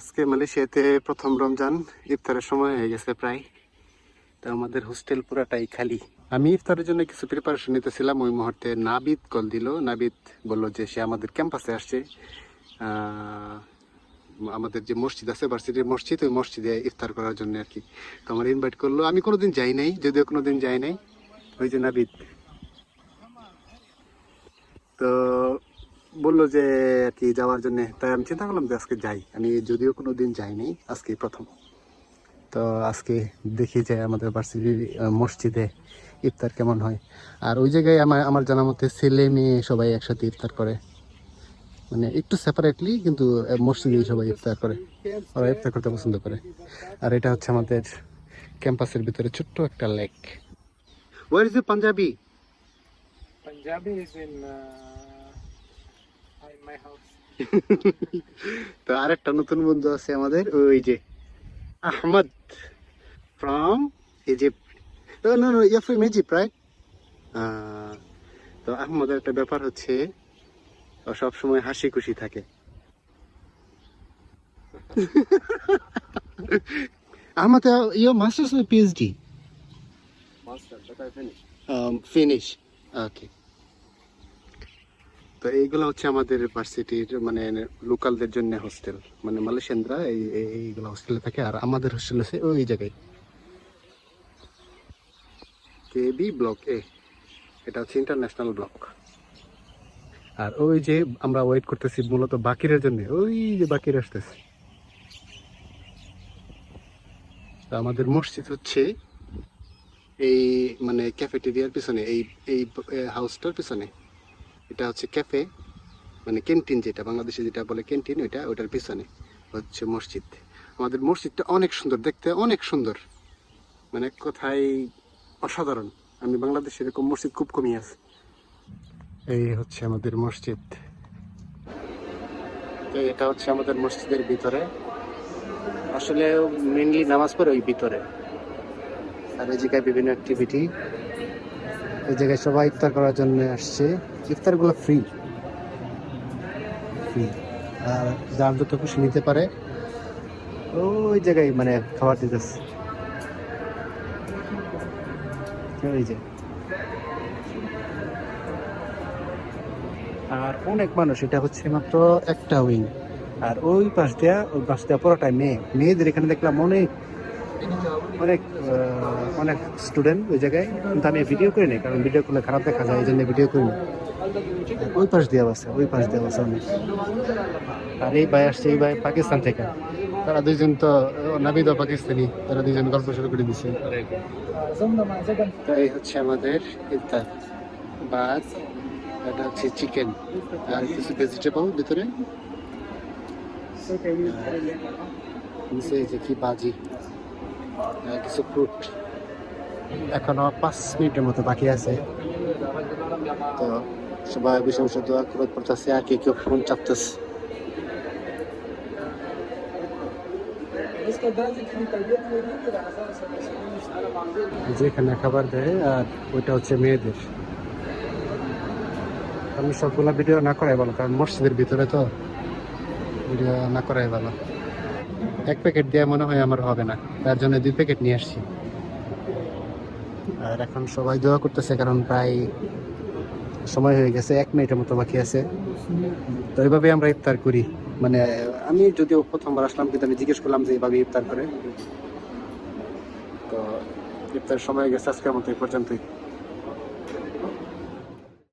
আজকে মালয়েশিয়াতে প্রথম রমজান, ইফতারের সময় হয়ে গেছে প্রায়। তো আমাদের হোস্টেল পুরাটাই খালি। আমি ইফতারের জন্য কিছু প্রিপারেশন নিতেছিলাম, ওই মুহূর্তে নাবিদ কল দিল। নাবিদ বলল যে সে আমাদের ক্যাম্পাসে আসছে। আমাদের যে মসজিদ আছে ভার্সিটির মসজিদ, ওই মসজিদে ইফতার করার জন্য আর কি। তো আমার ইনভাইট করল। আমি কোনোদিন যাই নাই, যদিও কোনোদিন যাই নাই। ওই যে নাবিদ। তো বলল যে আর কি যাওয়ার জন্য। তাই আমি চিন্তা করলাম যে আজকে যাই। আমি যদিও কোনো দিন যাইনি আজকে প্রথম। তো আজকে দেখি যে আমাদের ভার্সিটির মসজিদে ইফতার কেমন হয়। আর ওই জায়গায় আমার আমার জানা মতে ছেলে মেয়ে সবাই একসাথে ইফতার করে। মানে একটু সেপারেটলি কিন্তু মসজিদে সবাই ইফতার করে। ওরা ইফতার করতে পছন্দ করে। আর এটা হচ্ছে আমাদের ক্যাম্পাসের ভিতরে ছোট্ট একটা lake where is Punjabi Punjabi? Is in তো আরেকটা নতুন বন্ধু আছে আমাদের ওই যে Ahmed from Egypt no no yeah from Egypt right তো আহমদের একটা ব্যাপার হচ্ছে ও সবসময় হাসি খুশি থাকে। Ahmed your masters PhD but finish okay তো এইগুলো হচ্ছে আমাদের ভার্সিটির মানে লোকালদের জন্য হোস্টেল মানে মালয়েশিয়ানরা এই, এই- এইগুলো হোস্টেলে থাকে আর আমাদের হোস্টেল আছে ওই জায়গায়। কেবি ব্লক এ। এটা হচ্ছে ইন্টারন্যাশনাল ব্লক আর ওই যে আমরা ওয়েট করতেছি মূলত বাকিরের জন্য, ওই যে বাকির আসতেছে। আমাদের মসজিদ হচ্ছে এই মানে ক্যাফেটেরিয়ার পিছনে, এই এই হাউসটার পিছনে। এটা হচ্ছে ক্যাফে মানে ক্যান্টিন যেটা, বাংলাদেশে যেটা বলে ক্যান্টিন ওইটা, ওইটার পিছনে হচ্ছে মসজিদ। আমাদের মসজিদটা অনেক সুন্দর, দেখতে অনেক সুন্দর। মানে কোথায় অসাধারণ। আমি বাংলাদেশে এরকম মসজিদ খুব কমই আছে। এই হচ্ছে আমাদের মসজিদ। তো এটা হচ্ছে আমাদের মসজিদের ভিতরে। আসলে মেনলি নামাজ পড়ে ওই ভিতরে। আর এই জায়গায় বিভিন্ন অ্যাক্টিভিটি এই জায়গায় সবাই ইফতার করার জন্য আসছে। ইফতারগুলো ফ্রি ফ্রি আর যার যত খুশি নিতে পারে, ওই জায়গায় মানে খাবার দিতেছে। ওই যে। আর অনেক মানুষ, এটা হচ্ছে মাত্র একটা উইং আর ওই পাশ দেয়া, ওই পাশ দেওয়া পুরোটাই মেয়ে। মেয়েদের এখানে দেখলাম অনেক অনেক অনেক স্টুডেন্ট ওই জায়গায় কিন্তু আমি ভিডিও করি নাই কারণ ভিডিও করলে খারাপ দেখা যায় এই জন্য ভিডিও করি না ওই পাশ দেওয়া আছে ওই পাশ দিয়ে আছে অনেক। আর এই ভাই আসছে এই ভাই পাকিস্তান থেকে। তারা দুইজন তো নাবিদ পাকিস্তানি তারা দুইজন গল্প শুরু করে দিচ্ছে এই হচ্ছে আমাদের ইফতার ভাত এটা হচ্ছে চিকেন আর কিছু ভেজিটেবল ভিতরে? নিচে যে কি বাজি কিছু ফ্রুট এখনও পাঁচ মিনিটের মতো বাকি আছে। তো সবাই বসে বসে দোয়া করে পড়তেছে, আর কি কেউ ফোন চাপতেছে। যেখানে খাবার দেয়, আর ওইটা হচ্ছে মেয়েদের। আমি সবগুলা ভিডিও না করাই ভালো, কারণ মসজিদের ভিতরে তো ভিডিও না করাই ভালো। এক প্যাকেট দেওয়া মনে হয় আমার হবে না। তার জন্য দুই প্যাকেট নিয়ে আসছি। আর এখন সবাই দোয়া করতেছে, কারণ প্রায় সময় হয়ে গেছে, এক মিনিটের মতো বাকি আছে। তো এইভাবে আমরা ইফতার করি। মানে আমি যদিও প্রথমবার আসলাম, কিন্তু আমি জিজ্ঞেস করলাম যে এইভাবে ইফতার করে। তো ইফতার সময় হয়ে গেছে, আজকের মতো এই পর্যন্তই।